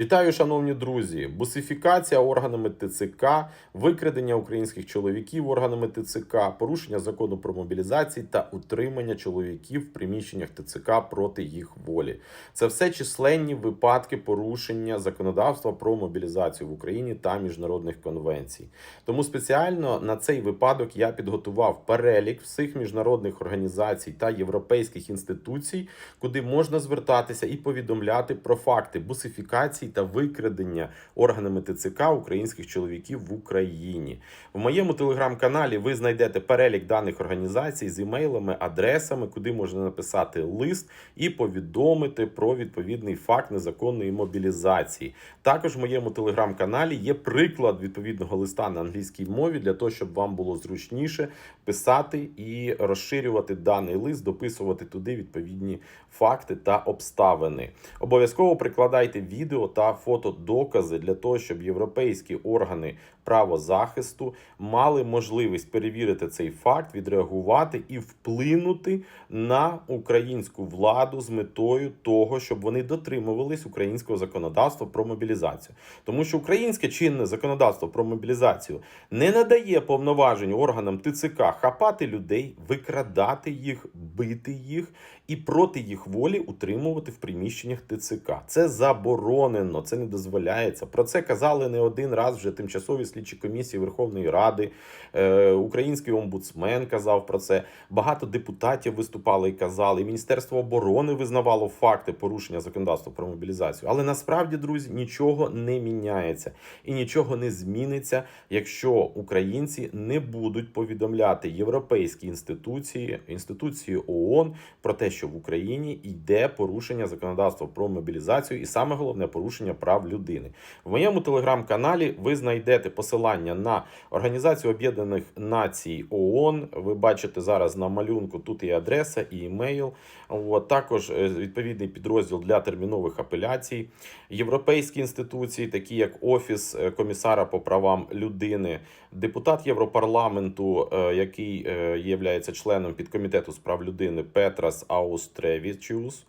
Вітаю, шановні друзі! Бусифікація органами ТЦК, викрадення українських чоловіків органами ТЦК, порушення закону про мобілізацію та утримання чоловіків в приміщеннях ТЦК проти їх волі. Це все численні випадки порушення законодавства про мобілізацію в Україні та міжнародних конвенцій. Тому спеціально на цей випадок я підготував перелік всіх міжнародних організацій та європейських інституцій, куди можна звертатися і повідомляти про факти бусифікації та викрадення органами ТЦК українських чоловіків в Україні. В моєму телеграм-каналі ви знайдете перелік даних організацій з імейлами, адресами, куди можна написати лист і повідомити про відповідний факт незаконної мобілізації. Також в моєму телеграм-каналі є приклад відповідного листа на англійській мові для того, щоб вам було зручніше писати і розширювати даний лист, дописувати туди відповідні факти та обставини. Обов'язково прикладайте відео та фотодокази для того, щоб європейські органи правозахисту мали можливість перевірити цей факт, відреагувати і вплинути на українську владу з метою того, щоб вони дотримувались українського законодавства про мобілізацію, тому що українське чинне законодавство про мобілізацію не надає повноважень органам ТЦК хапати людей, викрадати їх, бити їх і проти їх волі утримувати в приміщеннях ТЦК. Це заборонено, це не дозволяється. Про це казали не один раз вже тимчасові слідчі комісії Верховної Ради. Е, Український омбудсмен казав про це. Багато депутатів виступали і казали. І Міністерство оборони визнавало факти порушення законодавства про мобілізацію. Але насправді, друзі, нічого не міняється і нічого не зміниться, якщо українці не будуть повідомляти європейські інституції, інституції ООН про те, що в Україні йде порушення законодавства про мобілізацію, і саме головне порушення прав людини. В моєму телеграм-каналі ви знайдете посилання на Організацію Об'єднаних Націй ООН. Ви бачите зараз на малюнку тут і адреса, і імейл. От, також е, відповідний підрозділ для термінових апеляцій, європейські інституції, такі як Офіс е, комісара по правам людини, депутат Європарламенту, е, який є членом підкомітету з прав людини Петрас Аустревічус.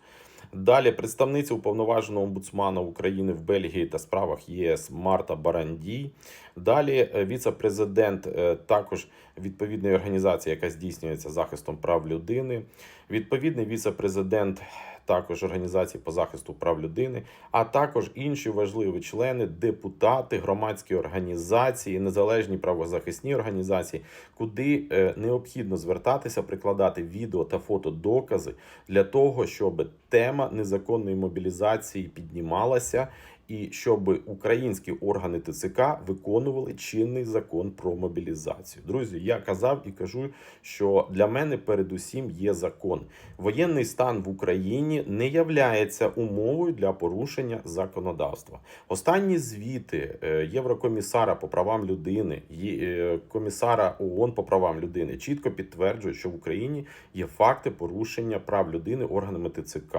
Далі представниця уповноваженого омбудсмана України в Бельгії та справах ЄС Марта Барандій. Далі е, віце-президент е, також відповідної організації, яка здійснюється захистом прав людини. Відповідний віце-президент також організації по захисту прав людини, а також інші важливі члени, депутати, громадські організації, незалежні правозахисні організації, куди е, необхідно звертатися, прикладати відео та фотодокази для того, щоб тема незаконної мобілізації піднімалася. І щоб українські органи ТЦК виконували чинний закон про мобілізацію. Друзі, я казав і кажу, що для мене передусім є закон. Воєнний стан в Україні не являється умовою для порушення законодавства. Останні звіти е, Єврокомісара по правам людини, е, комісара ООН по правам людини чітко підтверджують, що в Україні є факти порушення прав людини органами ТЦК.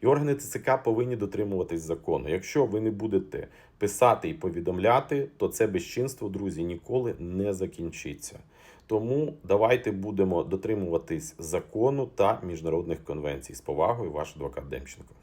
І органи ТЦК повинні дотримуватись закону. Якщо ви не будете писати і повідомляти, то це безчинство, друзі, ніколи не закінчиться. Тому давайте будемо дотримуватись закону та міжнародних конвенцій. З повагою, ваш адвокат Демченко.